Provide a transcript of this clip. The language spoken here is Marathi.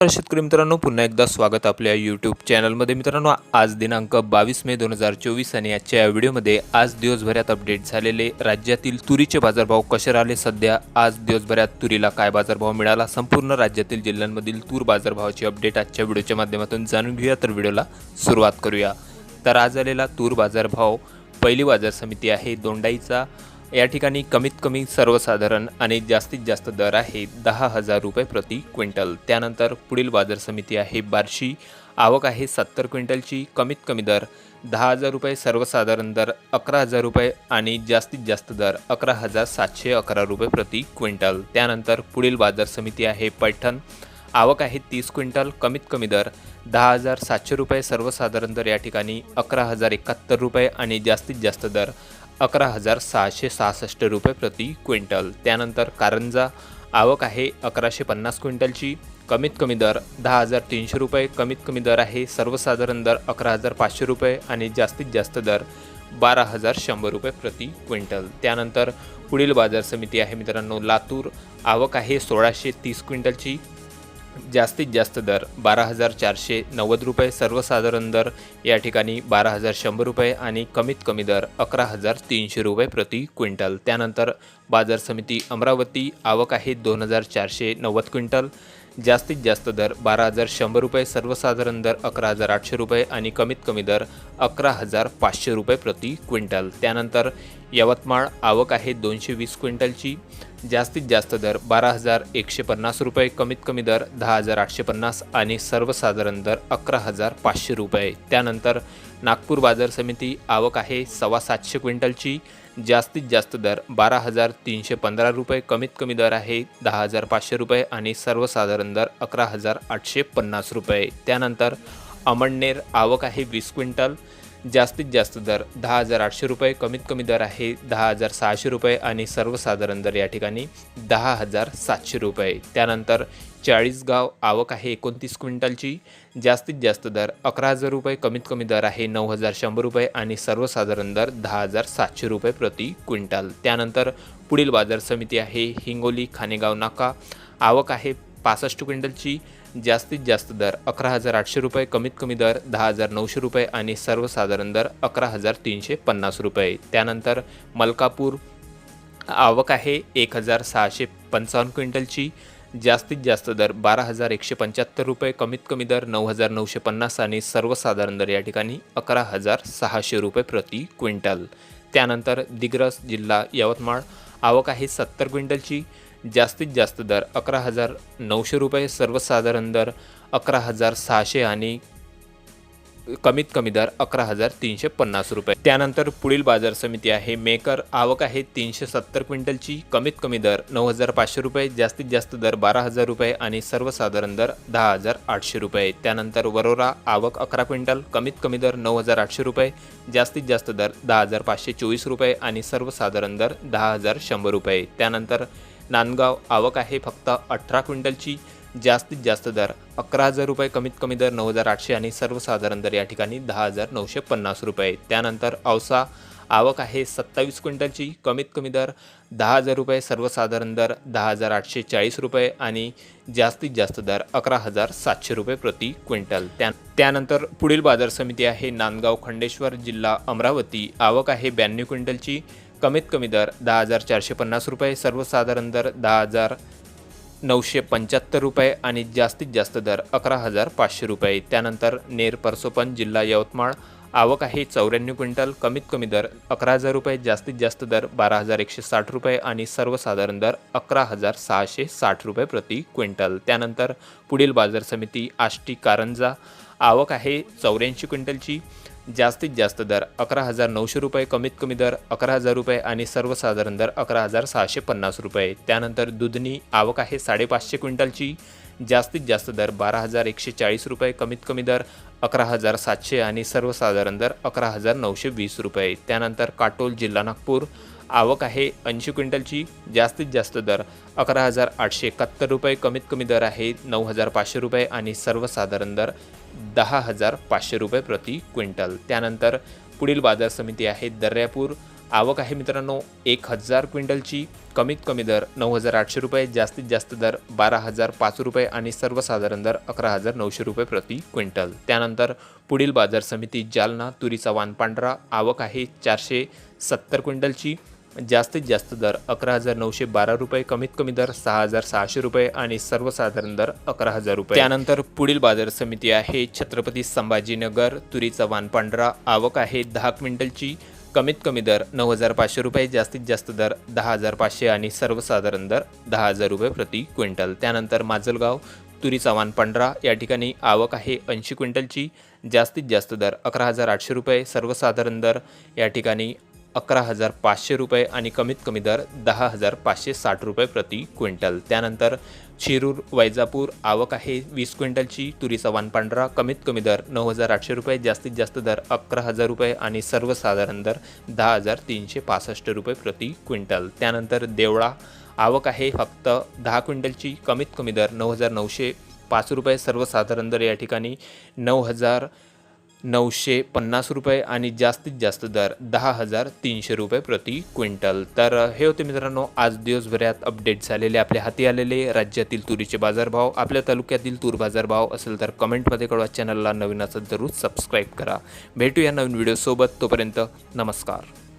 शेतकरी मित्रांनो पुन्हा एकदा स्वागत आपल्या यूट्यूब चॅनलमध्ये मित्रांनो आज दिनांक बावीस मे दोन हजार चोवीस आणि आजच्या या व्हिडिओमध्ये आज दिवसभरात अपडेट झालेले राज्यातील तुरीचे बाजारभाव कसे राहिले? सध्या आज दिवसभरात तुरीला काय बाजारभाव मिळाला? संपूर्ण राज्यातील जिल्ह्यांमधील तूर बाजारभावाची अपडेट आजच्या व्हिडिओच्या माध्यमातून जाणून घेऊया. तर व्हिडिओला सुरुवात करूया. तर आज आलेला तूर बाजारभाव पहिली बाजार समिती आहे दोंडाईचा. या ठिकाणी कमीत कमी सर्वसाधारण आणि जास्तीत जास्त दर आहे दहा हजार रुपये प्रति क्विंटल. त्यानंतर पुढील बाजार समिती आहे बार्शी. आवक आहे सत्तर क्विंटलची कमीत कमी दर दहा हजार रुपये सर्वसाधारण दर अकरा हजार रुपये आणि जास्तीत जास्त दर अकरा हजार सातशे अकरा रुपये प्रति क्विंटल. त्यानंतर पुढील बाजार समिती आहे पैठण. आवक आहे तीस क्विंटल कमीत कमी दर दहा हजार सातशे रुपये सर्वसाधारण दर या ठिकाणी अकरा हजार एकाहत्तर रुपये आणि जास्तीत जास्त दर अकरा हजार सहाशे सहासष्ट रुपये प्रति क्विंटल. त्यानंतर कारंजा आवक आहे अकराशे पन्नास क्विंटलची. कमीत कमी दर दहा हजार तीनशे रुपये कमीत कमी दर आहे सर्वसाधारण दर अकरा हजार पाचशे रुपये आणि जास्तीत जास्त दर बारा हजार शंभर रुपये प्रति क्विंटल. त्यानंतर पुढील बाजार समिती आहे मित्रांनो लातूर. आवक आहे सोळाशे तीस क्विंटलची. जास्तीत जास्त दर बारा हजार चारशे नव्वद रुपये सर्वसाधारण दर या ठिकाणी बारा हजार शंभर रुपये आणि कमीत कमी दर अकरा हजार तीनशे रुपये प्रति क्विंटल. त्यानंतर बाजार समिती अमरावती आवक आहे दोन हजार चारशे नव्वद क्विंटल. जास्तीत जास्त दर बारा हजार शंभर रुपये सर्वसाधारण दर अकरा हजार आठशे रुपये आणि कमीत कमी दर अकरा हजार पाचशे रुपये प्रति क्विंटल. त्यानंतर यवतमाळ आवक आहे दोनशे वीस क्विंटलची. जास्तीत जास्त दर बारा हजार एकशे पन्नास रुपये कमीत कमी दर दहा हजार आठशे पन्नास आणि सर्वसाधारण दर अकरा हजार पाचशे रुपये. त्यानंतर नागपूर बाजार समिती आवक आहे सव्वा सातशे क्विंटलची. जास्तीत जास्त दर बारा हजार तीनशे पंधरा रुपये कमीत कमी दर आहे दहा हजार पाचशे रुपये आणि सर्वसाधारण दर अकरा हजार आठशे पन्नास रुपये. त्यानंतर अमळनेर आवक आहे वीस क्विंटल जास्तीत जास्त दर दहा हजार आठशे रुपये कमीत कमी दर आहे दहा हजार सहाशे रुपये आणि सर्वसाधारण दर या ठिकाणी दहा हजार सातशे रुपये. त्यानंतर चाळीसगाव आवक आहे एकोणतीस क्विंटलची. जास्तीत जास्त दर अकरा हजार रुपये कमीत कमी दर आहे नऊ हजार शंभर रुपये आणि सर्वसाधारण दर दहा हजार सातशे रुपये प्रति क्विंटल. त्यानंतर पुढील बाजार समिती आहे हिंगोली खानेगाव नाका. आवक आहे पासष्ट क्विंटलची. जास्तीत जास्त दर अकरा हजार आठशे रुपये कमीत कमी दर दहा हजार नऊशे रुपये आणि सर्वसाधारण दर अकरा हजार तीनशे पन्नास रुपये. त्यानंतर मलकापूर आवक आहे एक हजार सहाशे पंचावन्न क्विंटलची. जास्तीत जास्त दर बारा हजार एकशे पंच्याहत्तर रुपये कमीत कमी दर नऊ हजार नऊशे पन्नास आणि सर्वसाधारण दर या ठिकाणी अकरा हजार सहाशे रुपये प्रति क्विंटल. त्यानंतर दिग्रस जिल्हा यवतमाळ आवक आहे सत्तर क्विंटलची. जास्तीत जास्त दर अकरा हजार नऊशे रुपये सर्वसाधारण दर अकरा हजार सहाशे आणि कमीत कमी दर अकरा हजार तीनशे पन्नास रुपये. त्यानंतर पुढील बाजार समिती आहे. मेकर आवक आहे तीनशे सत्तर क्विंटलची. कमीत कमी दर नऊ हजार पाचशे रुपये जास्तीत जास्त दर बारा हजार रुपये आणि सर्वसाधारण दर दहा हजार आठशे रुपये. त्यानंतर वरोरा आवक अकरा क्विंटल कमीत कमी दर नऊ हजार आठशे रुपये जास्तीत जास्त दर दहा हजार पाचशे चोवीस रुपये आणि सर्वसाधारण दर दहा हजार शंभर रुपये. त्यानंतर नांदगाव आवक आहे फक्त अठरा क्विंटलची. जास्तीत जास्त दर अकरा हजार रुपये कमीत कमी दर नऊ हजार आठशे आणि सर्वसाधारण दर या ठिकाणी दहा हजार नऊशे पन्नास रुपये. त्यानंतर औसा आवक आहे सत्तावीस क्विंटलची कमीत कमी दर दहा हजार रुपये सर्वसाधारण दर दहा हजार आठशे चाळीस रुपये आणि जास्तीत जास्त दर अकरा हजार सातशे रुपये प्रति क्विंटल. त्या त्यानंतर पुढील बाजार समिती आहे नांदगाव खंडेश्वर जिल्हा अमरावती. आवक आहे ब्याण्णव क्विंटलची कमीत कमी दर दहा हजार चारशे पन्नास रुपये सर्वसाधारण दर दहा हजार नऊशे पंच्याहत्तर रुपये आणि जास्तीत जास्त दर अकरा हजार पाचशे रुपये. त्यानंतर नेर परसोपन जिल्हा यवतमाळ आवक आहे चौऱ्याण्णव क्विंटल कमीत कमी दर अकरा हजार रुपये जास्तीत जास्त दर बारा हजार एकशे साठ रुपये आणि सर्वसाधारण दर अकरा हजार सहाशे साठ रुपये प्रति क्विंटल. त्यानंतर पुढील बाजार समिती आष्टी कारंजा आवक आहे चौऱ्याऐंशी क्विंटलची जास्तीत जास्त दर अकरा हजार नऊशे रुपये कमीत कमी दर अकरा हजार रुपये आणि सर्वसाधारण दर अकरा हजार सहाशे पन्नास रुपये. त्यानंतर दुधनी आवक आहे साडेपाचशे क्विंटलची. जास्तीत जास्त दर बारा हजार एकशे चाळीस रुपये कमीत कमी दर अकरा हजार सातशे आणि सर्वसाधारण दर अकरा हजार नऊशे वीस रुपये. त्यानंतर काटोल जिल्हा नागपूर आवक आहे ऐंशी क्विंटलची जास्तीत जास्त दर अकरा हजार आठशे एकाहत्तर रुपये कमीत कमी दर आहे नऊ हजार पाचशे रुपये आणि सर्वसाधारण दर दहा हजार पाचशे रुपये प्रति क्विंटल. त्यानंतर पुढील बाजार समिती आहे दर्यापूर. आवक आहे मित्रांनो एक हजार क्विंटलची कमीत कमी दर नऊ हजार आठशे रुपये जास्तीत जास्त दर बारा हजार पाच रुपये आणि सर्वसाधारण दर अकरा हजार नऊशे रुपये प्रति क्विंटल. त्यानंतर पुढील बाजार समिती जालना तुरीचा वाण पांढरा. आवक आहे चारशे सत्तर क्विंटलची जास्तीत जास्त दर अकरा हजार नऊशे बारा रुपये कमीत कमी दर सहा हजार सहाशे रुपये आणि सर्वसाधारण दर अकरा हजार रुपये. त्यानंतर पुढील बाजार समिती आहे छत्रपती संभाजीनगर तुरीचा वाण पांढरा आवक आहे दहा क्विंटलची कमीत कमी दर नऊ हजार पाचशे रुपये जास्तीत जास्त दर दहा हजार पाचशे आणि सर्वसाधारण दर दहा हजार रुपये प्रति क्विंटल. त्यानंतर माजलगाव तुरीचा वाण पांढरा या ठिकाणी आवक आहे ऐंशी क्विंटलची जास्तीत जास्त दर अकरा हजार आठशे रुपये सर्वसाधारण दर या ठिकाणी अकरा हजार पाचशे रुपये आणि कमीत कमी दर दहा हजार पाचशे साठ रुपये प्रति क्विंटल. त्यानंतर शिरूर वैजापूर आवक आहे वीस क्विंटलची तुरीचा वान पांढरा कमीत कमी दर नऊ हजार आठशे रुपये जास्तीत जास्त दर अकरा हजार रुपये आणि सर्वसाधारण दर दहा हजार तीनशे पासष्ट रुपये प्रति क्विंटल. त्यानंतर देवळा आवक आहे फक्त दहा क्विंटलची कमीत कमी दर नऊ हजार नऊशे पाच रुपये सर्वसाधारण दर या ठिकाणी नऊ हजार नऊशे पन्नास रुपये आणि जास्तीत जास्त दर दहा हजार तीनशे रुपये प्रति क्विंटल. तर हे होते मित्रांनो आज दिवसभरात अपडेट झालेले आपल्या हाती आलेले राज्यातील तुरीचे बाजारभाव. आपल्या तालुक्यातील तूर बाजारभाव असेल तर कमेंटमध्ये कळवा. चॅनलला नवीन असं जरूर सबस्क्राईब करा. भेटूया नवीन व्हिडिओसोबत तोपर्यंत नमस्कार.